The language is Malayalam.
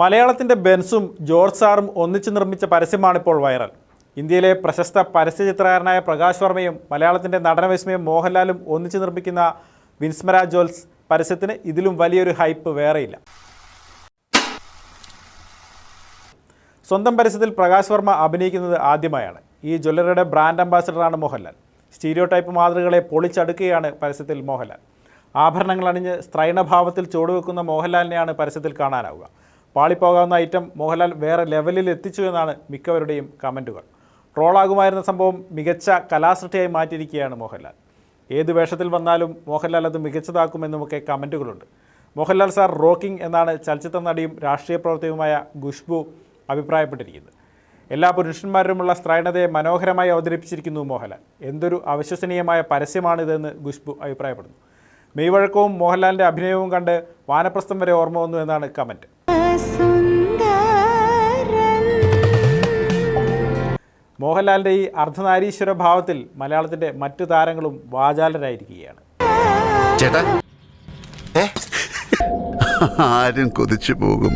മലയാളത്തിന്റെ ബെൻസും ജോർജ് സാറും ഒന്നിച്ചു നിർമ്മിച്ച പരസ്യമാണിപ്പോൾ വൈറൽ. ഇന്ത്യയിലെ പ്രശസ്ത പരസ്യ ചിത്രകാരനായ പ്രകാശ് വർമ്മയും മലയാളത്തിന്റെ നടനവിസ്മയം മോഹൻലാലും ഒന്നിച്ചു നിർമ്മിക്കുന്ന വിൻസ്മര ജോൽസ് പരസ്യത്തിന് ഇതിലും വലിയൊരു ഹൈപ്പ് വേറെയില്ല. സ്വന്തം പരസ്യത്തിൽ പ്രകാശ് വർമ്മ അഭിനയിക്കുന്നത് ആദ്യമായാണ്. ഈ ജ്വല്ലറിയുടെ ബ്രാൻഡ് അംബാസിഡറാണ് മോഹൻലാൽ. സ്റ്റീരിയോ ടൈപ്പ് മാതൃകളെ പൊളിച്ചടുക്കുകയാണ് പരസ്യത്തിൽ മോഹൻലാൽ. ആഭരണങ്ങൾ അണിഞ്ഞ് സ്ത്രൈണഭാവത്തിൽ ചുവടുവെക്കുന്ന മോഹൻലാലിനെയാണ് പരസ്യത്തിൽ കാണാനാവുക. പാളിപ്പോകാവുന്ന ഐറ്റം മോഹൻലാൽ വേറെ ലെവലിൽ എത്തിച്ചു എന്നാണ് മിക്കവരുടെയും കമന്റുകൾ ട്രോളാകുമായിരുന്ന സംഭവം മികച്ച കലാസൃഷ്ടിയായി മാറ്റിയിരിക്കുകയാണ് മോഹൻലാൽ. ഏത് വേഷത്തിൽ വന്നാലും മോഹൻലാൽ അത് മികച്ചതാക്കുമെന്നുമൊക്കെ കമന്റുകളുണ്ട് മോഹൻലാൽ സാർ റോക്കിംഗ് എന്നാണ് ചലച്ചിത്ര നടിയും രാഷ്ട്രീയ പ്രവർത്തകയുമായ ഖുഷ്ബു അഭിപ്രായപ്പെട്ടിരിക്കുന്നത്. എല്ലാ പുരുഷന്മാരുമുള്ള സ്ത്രൈണതയെ മനോഹരമായി അവതരിപ്പിച്ചിരിക്കുന്നു മോഹൻലാൽ. എന്തൊരു അവിശ്വസനീയമായ പരസ്യമാണിതെന്ന് ഖുഷ്ബു അഭിപ്രായപ്പെടുന്നു. മെയ്വഴക്കവും മോഹൻലാലിന്റെ അഭിനയവും കണ്ട് വാനപ്രസ്ഥം വരെ ഓർമ്മ വന്നു എന്നാണ് കമന്റ് മോഹൻലാലിന്റെ ഈ അർദ്ധനാരീശ്വര ഭാവത്തിൽ മലയാളത്തിന്റെ മറ്റു താരങ്ങളും വാചാലരായിരിക്കുകയാണ്. ചേട്ടാ ആരും കൊതിച്ചു പോകും.